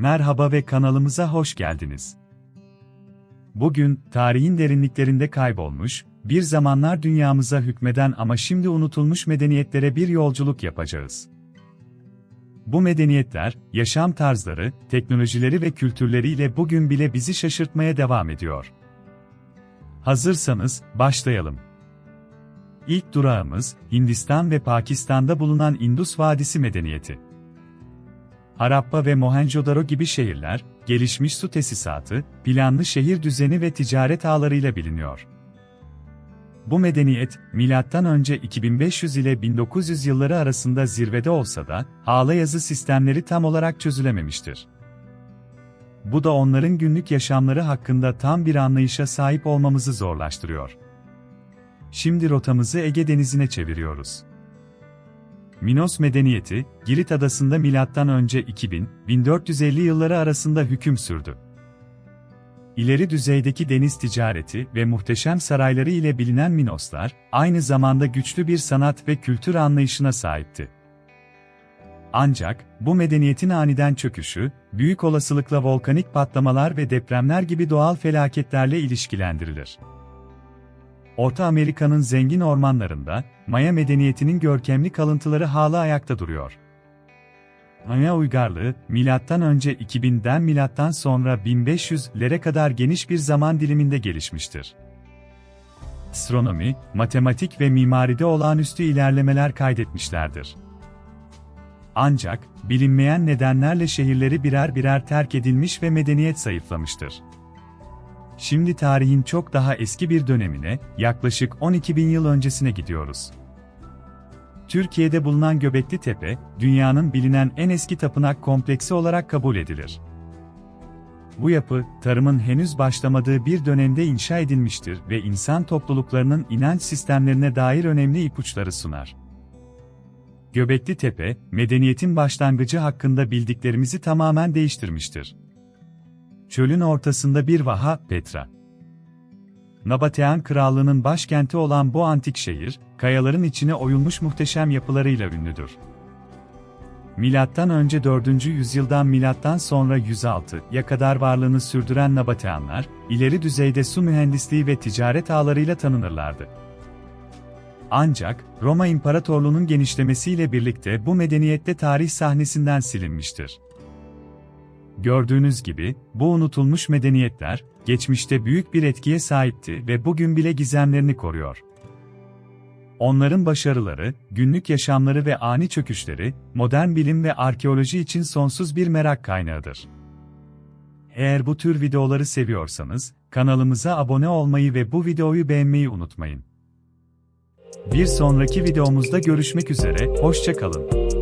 Merhaba ve kanalımıza hoş geldiniz. Bugün, tarihin derinliklerinde kaybolmuş, bir zamanlar dünyamıza hükmeden ama şimdi unutulmuş medeniyetlere bir yolculuk yapacağız. Bu medeniyetler, yaşam tarzları, teknolojileri ve kültürleriyle bugün bile bizi şaşırtmaya devam ediyor. Hazırsanız, başlayalım. İlk durağımız, Hindistan ve Pakistan'da bulunan Indus Vadisi Medeniyeti. Harappa ve Mohenjo-daro gibi şehirler, gelişmiş su tesisatı, planlı şehir düzeni ve ticaret ağlarıyla biliniyor. Bu medeniyet, M.Ö. 2500 ile 1900 yılları arasında zirvede olsa da, ağla yazı sistemleri tam olarak çözülememiştir. Bu da onların günlük yaşamları hakkında tam bir anlayışa sahip olmamızı zorlaştırıyor. Şimdi rotamızı Ege Denizi'ne çeviriyoruz. Minos medeniyeti, Girit adasında M.Ö. 2000-1450 yılları arasında hüküm sürdü. İleri düzeydeki deniz ticareti ve muhteşem sarayları ile bilinen Minoslar, aynı zamanda güçlü bir sanat ve kültür anlayışına sahipti. Ancak, bu medeniyetin aniden çöküşü, büyük olasılıkla volkanik patlamalar ve depremler gibi doğal felaketlerle ilişkilendirilir. Orta Amerika'nın zengin ormanlarında, Maya medeniyetinin görkemli kalıntıları hala ayakta duruyor. Maya uygarlığı, milattan önce 2000'den milattan sonra 1500'lere kadar geniş bir zaman diliminde gelişmiştir. Astronomi, matematik ve mimaride olağanüstü ilerlemeler kaydetmişlerdir. Ancak, bilinmeyen nedenlerle şehirleri birer birer terk edilmiş ve medeniyet zayıflamıştır. Şimdi tarihin çok daha eski bir dönemine, yaklaşık 12 bin yıl öncesine gidiyoruz. Türkiye'de bulunan Göbekli Tepe, dünyanın bilinen en eski tapınak kompleksi olarak kabul edilir. Bu yapı, tarımın henüz başlamadığı bir dönemde inşa edilmiştir ve insan topluluklarının inanç sistemlerine dair önemli ipuçları sunar. Göbekli Tepe, medeniyetin başlangıcı hakkında bildiklerimizi tamamen değiştirmiştir. Çölün ortasında bir vaha, Petra. Nabatean Krallığı'nın başkenti olan bu antik şehir, kayaların içine oyulmuş muhteşem yapılarıyla ünlüdür. Milattan önce 4. yüzyıldan milattan sonra 106'ya kadar varlığını sürdüren Nabateanlar, ileri düzeyde su mühendisliği ve ticaret ağlarıyla tanınırlardı. Ancak, Roma İmparatorluğu'nun genişlemesiyle birlikte bu medeniyette tarih sahnesinden silinmiştir. Gördüğünüz gibi, bu unutulmuş medeniyetler, geçmişte büyük bir etkiye sahipti ve bugün bile gizemlerini koruyor. Onların başarıları, günlük yaşamları ve ani çöküşleri, modern bilim ve arkeoloji için sonsuz bir merak kaynağıdır. Eğer bu tür videoları seviyorsanız, kanalımıza abone olmayı ve bu videoyu beğenmeyi unutmayın. Bir sonraki videomuzda görüşmek üzere, hoşça kalın.